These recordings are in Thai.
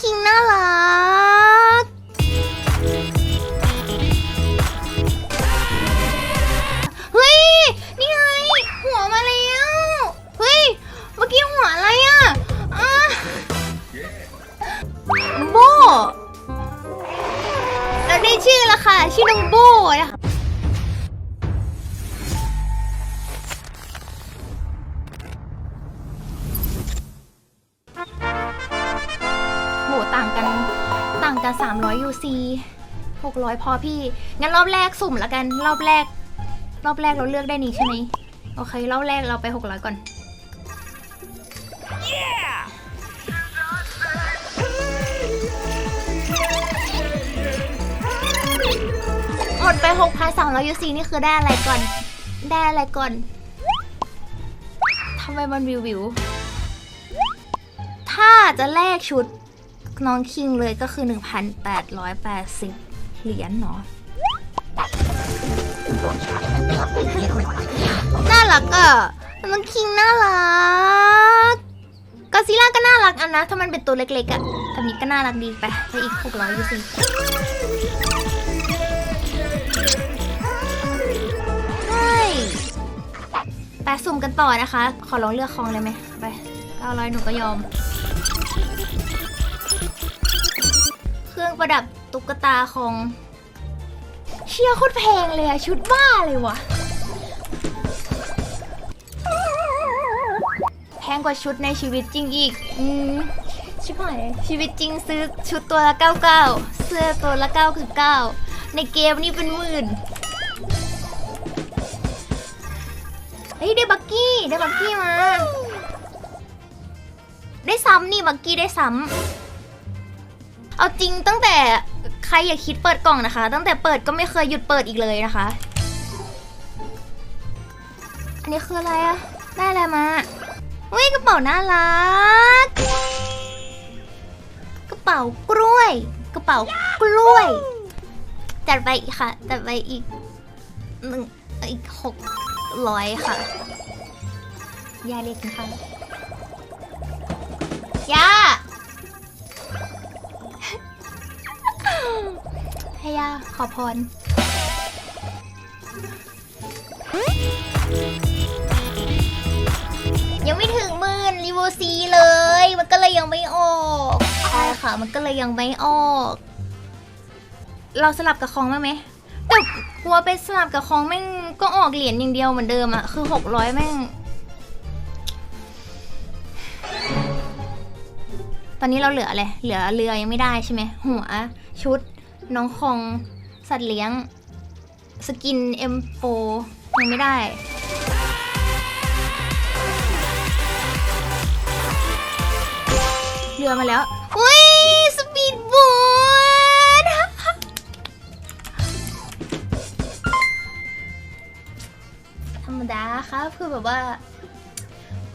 คิงน่ารัก เฮ้ย นี่ไง หัวมาแล้ว เฮ้ย เมื่อกี้หัวอะไรอะอะโบเราได้ชื่อแล้วค่ะ ชื่อน้องโบนะคะางกันต่างกัน300 UC 600 พอพี่ งั้นรอบแรกสุ่มละกัน รอบแรก รอบแรกเราเลือกได้นี้ใช่ไหมโอเค รอบแรกเราไป 600 ก่อน หมดไป 6,300 UC นี่คือได้อะไรก่อน ได้อะไรก่อน ทำไมมันวิววิว ถ้าจะแลกชุด น้องคิงเลยก็คือ 1,880 เหรียญเนาะน่ารักอะน้องคิงน่ารักกอซิล่าก็น่ารักอันนะ ถ้ามันเป็นตัวเล็กๆอะแบบนี้ก็น่ารักดีไปไปอีก600 UC ใช่ไปสุ่มกันต่อนะคะ ขอลองเลือกคองเลยไหมไป900หนูก็ยอม ประดับตุ๊กตาของเชี่ยโคตรแพงเลยอะชุดบ้าเลยวะแพงกว่าชุดในชีวิตจริงอีก อืมชิบหายชีวิตจริงซื้อชุดตัวละ 99 เสื้อตัวละ 99 ในเกมนี่เป็นหมื่น เฮ้ย ได้บักกี้ ได้บักกี้มา ได้ซ้ำนี่บักกี้ได้ซ้ำ เอาจริงตั้งแต่ใครอย่าคิดเปิดกล่องนะคะ ตั้งแต่เปิดก็ไม่เคยหยุดเปิดอีกเลยนะคะ อันนี้คืออะไรอะได้อะไรมาเฮ้ยกระเป๋าน่ารัก กระเป๋ากล้วย กระเป๋ากล้วยจัดไปอีกค่ะจัดไปอีกหนึ่งอีกหกร้อยค่ะยาเรียกกินข้าวยา ให้ยาขอพรยังไม่ถึงหมื่นรีโวซีเลย มันก็เลยยังไม่ออกใช่ค่ะ มันก็เลยยังไม่ออก เราสลับกับคองบ้างไหมแต่กลัวไปสลับกับคองแม่งก็ออกเหรียญอย่างเดียวเหมือนเดิมอะคือหกร้อยแม่ง ตอนนี้เราเหลืออะไรเหลือเรือยังไม่ได้ใช่ไหมหัวชุด น้องคองสัตว์เลี้ยง สกิน M4 ยังไม่ได้ เรือมาแล้ว อุ้ย สปีดบ๊ทธรรมดาครับคือแบบว่า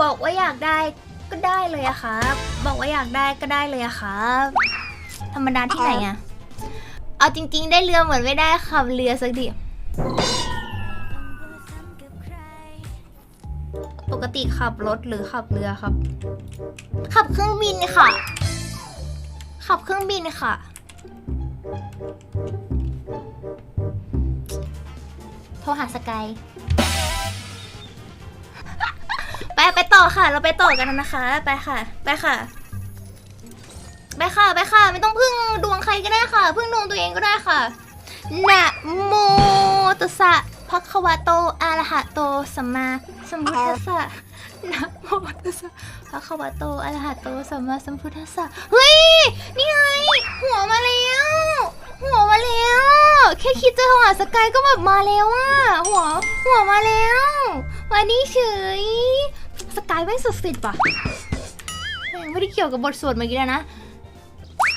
บอกว่าอยากได้ก็ได้เลยอะครับ บอกว่าอยากได้ก็ได้เลยอะครับ ธรรมดาที่ไหนอะ เอาจริง ๆ ได้เรือเหมือนไม่ได้ขับเรือสักทีปกติขับรถหรือขับเรือครับ ขับเครื่องบินค่ะ ขับเครื่องบินค่ะ โทรหาสกายไปไปต่อค่ะ เราไปต่อกันนะคะ ไปค่ะ ไปค่ะ ไปค่ะไปค่ะ ไม่ต้องพึ่งดวงใครก็ได้ค่ะ พึ่งดวงตัวเองก็ได้ค่ะนะโมตัสสะภะคะวะโตอะระหะโตสัมมาสัมพุทธัสสะนะโมตัสสะภะคะวะโตอะระหะโตสัมมาสัมพุทธัสสะเฮ้ยนี่ไงหัวมาแล้วหัวมาแล้วแค่คิดจะโทรหาสกายก็แบบมาแล้วอะหัวหัวมาแล้ววันนี้เฉยสกายไม่สุดสิทธิ์ปะไม่ได้เกี่ยวกับบทสวดเมื่อกี้แล้วนะ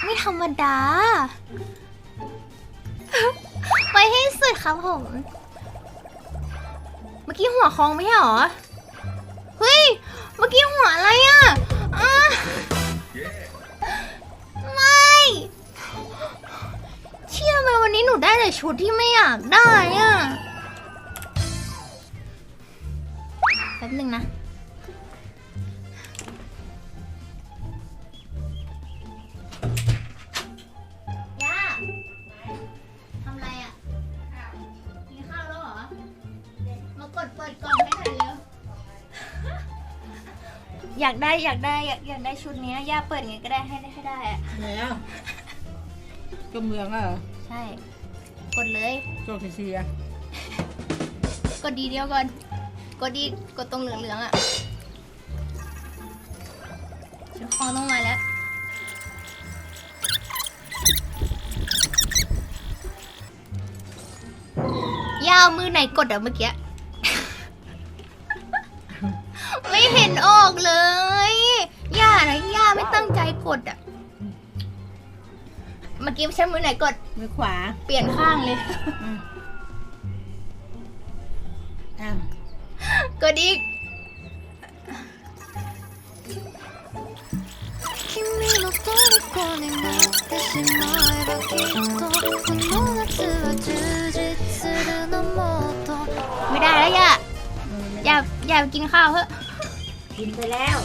ไม่ธรรมดา ไปให้สุดครับผม เมื่อกี้หัวคองไม่ใช่หรอ เฮ้ย เมื่อกี้หัวอะไรอะไม่เชื่อไหมวันนี้หนูได้แต่ชุดที่ไม่อยากได้อะ แป๊บหนึ่งนะ อยากได้อยากได้อยากอยากได้ชุดเนี้ยย่าเปิดไงก็ได้ให้ได้ให้ได้อะไหนอะก็เมืองอะเหรอใช่ กดเลย โจกเสียกดดีเดียวก่อน กดดีกดตรงเหลืองๆอะชุดคองต้องมาแล้วยาวมือไหนกดอะเมื่อกี้ ไม่เห็นออกเลยย่านะย่า ไม่ตั้งใจกดอะเมื่อกี้ใช้มือไหนกด มือขวา เปลี่ยนข้างเลย อืมอ้าว กดอีก 君の虜になってしまえばきっとこの夏は充実するのもっと ไม่ได้แล้วย่า มือไม่ อย่าอย่ากินข้าวเถอะ กินไปแล้ว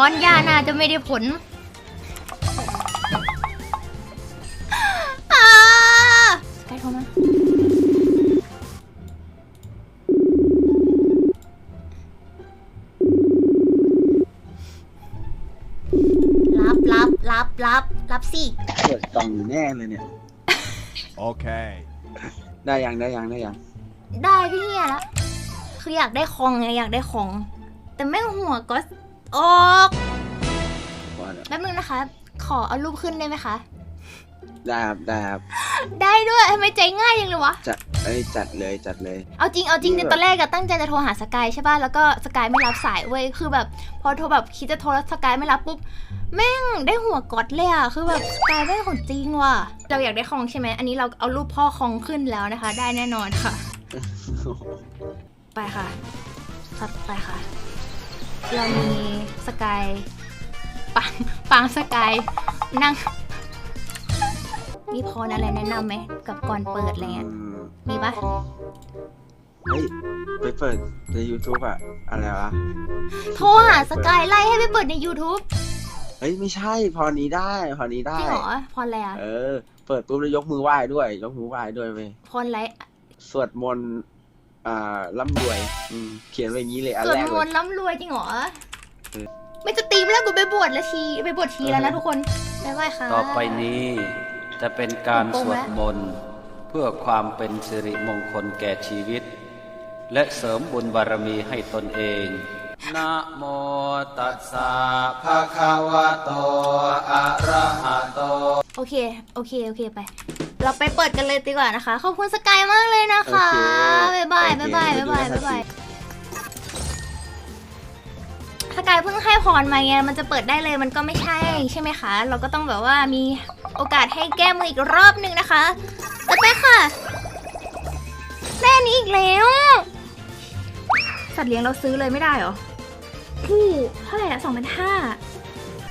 พรย่าน่าจะไม่ได้ผลอ่าใกล้โทรมารับรับรับรับรับสิ เปิดกล่องแน่เลยเนี่ย Okay. ได้ยังได้ยังได้ยังได้พี่เฮียละคืออยากได้ของไงอยากได้ของ แต่แม่งหัวก็ ออกว่าแล้วแป๊บนึงนะคะ ขอเอารูปขึ้นได้ไหมคะ ได้ครับได้ครับได้ด้วยทำไมใจง่ายยังเลยวะ จัดเอ้ยจัดเลยจัดเลย เอาจริงเอาจริงเอในอตอนแรกอะตั้งใจจะโทรหาสกายใช่ป่ะแล้วก็สกายไม่รับสายเว้ยคือแบบ พอโทรแบบคิดจะโทรแล้วสกายไม่รับปุ๊บแม่งได้หัวก๊อตเลยอะคือแบบสกายแม่งของจริงว่ะเราอยากได้ของใช่ไหมอันนี้เราเอารูปพ่อของขึ้นแล้วนะคะ ได้แน่นอนค่ะ ไปค่ะ ครับไปค่ะ เรามีสกายปังปังสกายนั่ง มีพรอะไรแนะนำไหมกับก่อนเปิดอะไรเงี้ยอืมมีปะเฮ้ยไปเปิดใน YouTube อะอะไรวะโทรหาสกายไล่ให้ไปเปิดใน YouTube เฮ้ยไม่ใช่พอนี้ได้พอนี้จได้ริงเหรอพรอะไรอะเออ เปิดปุ๊บแล้วยกมือไหว้ด้วย ยกมือไหว้ด้วยเว้ยพรอะไรสวดมนต์ อ่าร่ำรวยอืมเขียนไว้อย่างนี้เลยอันส่วนแรกมเลนย ต์ร่ำรวยจริงเหรอ เออ ไม่จะตีมแล้วกูไปบวชแล้วชีไปบวชชีแล้วนะทุกคนบ๊ายบายค่ะ ต่อไปนี้จะเป็นการสวดมนต์เพื่อความเป็นสิริมงคลแก่ชีวิต และเสริมบุญบารมีให้ตนเอง นะโมตัสสะภะคะวะโต อะระหะโต โอเค โอเค โอเค ไป เราไปเปิดกันเลยดีกว่านะคะ ขอบคุณสกายมากเลยนะคะโอเคบ๊ายบายโอเคบ๊ายบายไปบ๊ายดูบายนะบ๊ายบายสกายเพิ่งให้พรมาไงมันจะเปิดได้เลยมันก็ไม่ใช่ใช่ไหมคะ เราก็ต้องแบบว่ามีโอกาสให้แก้มืออีกรอบหนึ่งนะคะจะไปค่ะแม่นี้อีกแล้ว สัตว์เลี้ยงเราซื้อเลยไม่ได้เหรอคู่เท่าไหร่ละสองพันห้า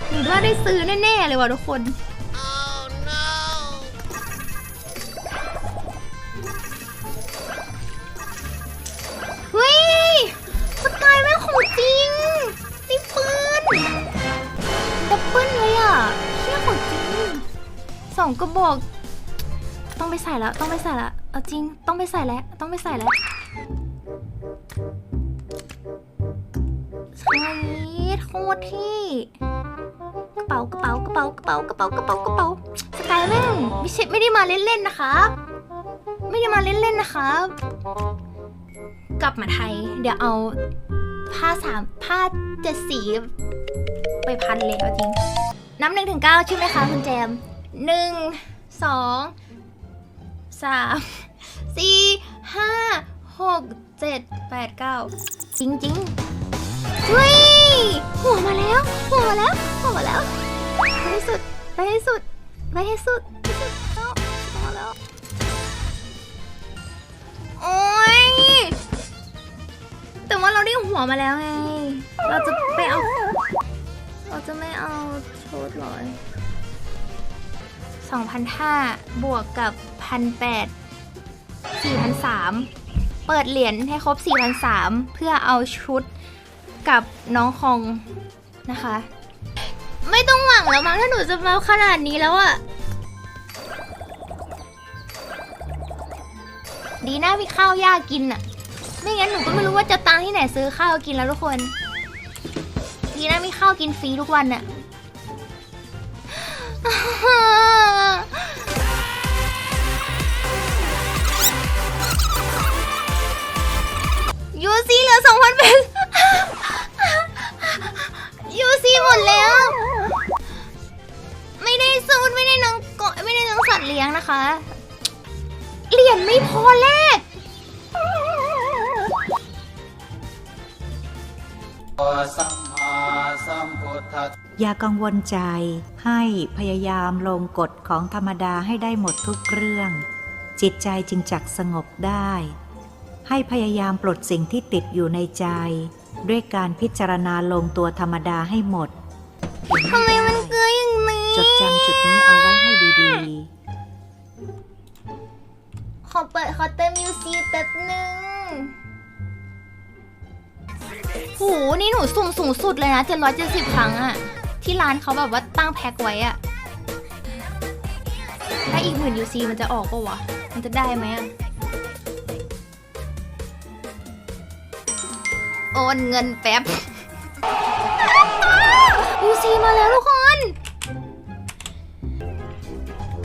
หรือว่าได้ซื้อแน่ๆเลยว่ะทุกคน องกระบอก ต้องไปใส่แล้ว ต้องไปใส่แล้วเอาจริง ต้องไปใส่แล้ว ต้องไปใส่แล้วใช่โคตรที่กระเป๋ากระเป๋ากระเป๋ากระเป๋ากระเป๋ากระเป๋ากระเป๋าสกายแม่งไม่ใช่ไม่ได้มาเล่นๆนะครับ ไม่ได้มาเล่นๆนะครับ กลับมาไทย เดี๋ยวเอาผ้าสามผ้าเจ็ดสีไปพันเลยเอาจริงนับหนึ่งถึงเก้าใช่ไหมคะคุณแจม หนึ่งสองสามสี่ห้าหกเจ็ดแปดเก้าจริงจริงๆเฮ้ยหัวมาแล้วหัวมาแล้วหัวมาแล้วไปให้สุดไปให้สุดไปให้สุดไปให้สุดเอาหัวมาแล้วโอ๊ยแต่ว่าเราได้หัวมาแล้วไง เราจะไปเอา เราจะไม่เอาชุดเลยสอ งพันห้าบวกกับพันแปดสี่พันสามเปิดเหรียญให้ครบสี่พันสามเพื่อเอาชุดกับน้องคองนะคะ ไม่ต้องหวังแล้วมั้งถ้าหนูจะมาขนาดนี้แล้วอะดีนะมีข้าวยากกินอะไม่งั้นหนูก็ไม่รู้ว่าจะตังที่ไหนซื้อข้าวกินแล้วทุกคน ดีนะมีข้าวกินฟรีทุกวันน่ะ ยูซีเหลือสองพันเป็นยูซีหมดแล้ว ไม่ได้ซูดไม่ได้นังเกาะไม่ได้นังสัตว์เลี้ยงนะคะ เหรียญไม่พอแลกสัมมาสัมพุทธ อย่ากังวลใจ ให้พยายามลงกฎของธรรมดาให้ได้หมดทุกเรื่อง จิตใจจึงจักสงบได้ ให้พยายามปลดสิ่งที่ติดอยู่ในใจ ด้วยการพิจารณาลงตัวธรรมดาให้หมดทำไมมันเกลืออย่างนี้จดจำจุดนี้เอาไว้ให้ดีขอเปิดขอเติมยูซีแป๊บนึงโหนี่หนูสุ่มสูงสุดเลยนะ 770 ครั้งอะ ที่ร้านเขาแบบว่าตั้งแพ็คไว้อะถ้าอีกหมื่นยูซีมันจะออกปะวะ มันจะได้ไหมอะโอนเงินแป๊บยูซีมาแล้วทุกคน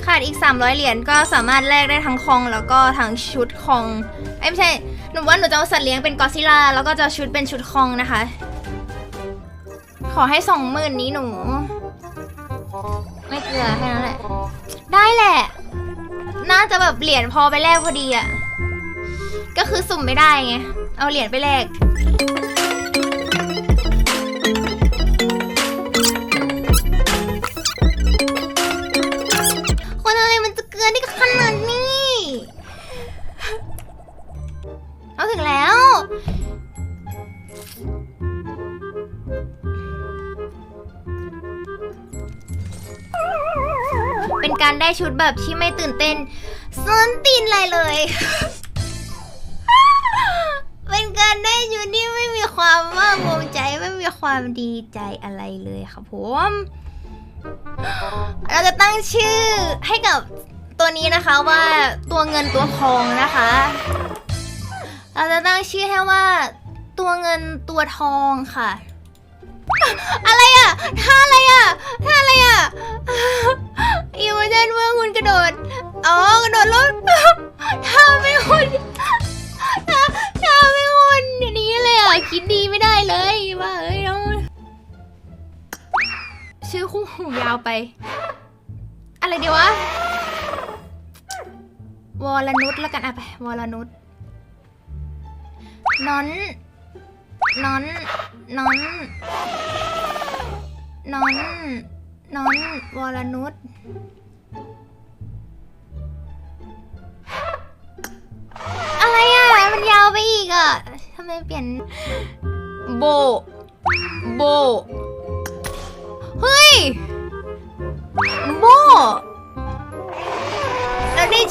ขาดอีก 300 เหรียญก็สามารถแลกได้ทั้งคองแล้วก็ทั้งชุดคอง เอ้ยไม่ใช่ หนูว่าหนูจะเอาสัตว์เลี้ยงเป็นกอซิล่าแล้วก็จะชุดเป็นชุดคองนะคะ ขอให้สองหมื่นนี้หนู ไม่เกลือแค่นั้นแหละ ได้แหละ น่าจะแบบเหรียญพอไปแลกพอดีอะก็คือสุ่มไม่ได้ไง เอาเหรียญไปแลก การได้ชุดแบบที่ไม่ตื่นเต้นส้นตีนอะไรเลย เป็นการได้ชุดที่ไม่มีความว่าภูมิใจไม่มีความดีใจอะไรเลยครับผม เราจะตั้งชื่อให้กับตัวนี้นะคะว่าตัวเงินตัวทองนะคะ เราจะตั้งชื่อให้ว่าตัวเงินตัวทองค่ะ อะไรอะท่าอะไรอะท่าอะไรอะ วกันอะไปวอลนุชนอนนอนนอนนอนนอนวอลนุชอะไรอะ มันยาวไปอีกอะทำไมเปลี่ยน โบ โบ เฮ้ย โบเราได้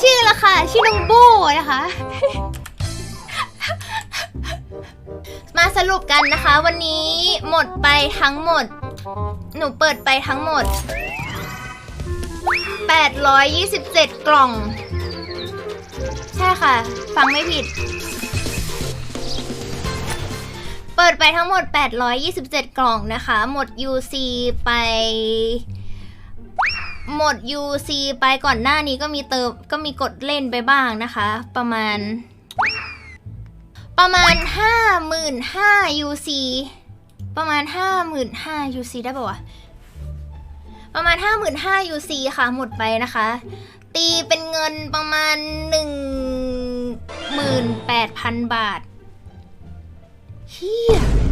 ชื่อแล้วค่ะ ชื่อน้องโบนะคะ มาสรุปกันนะคะ วันนี้หมดไปทั้งหมด หนูเปิดไปทั้งหมด 827 กล่อง ใช่ค่ะ ฟังไม่ผิด เปิดไปทั้งหมด 827 กล่องนะคะ หมด UC ไป หมด UC ไปก่อนหน้านี้ก็มีเติมก็มีกดเล่นไปบ้างนะคะ ประมาณ ประมาณ 55,000 UC ประมาณ 55,000 UC ได้ปะวะประมาณ 55,000 UC ค่ะ หมดไปนะคะ ตีเป็นเงินประมาณ 18,000 บาทเฮีย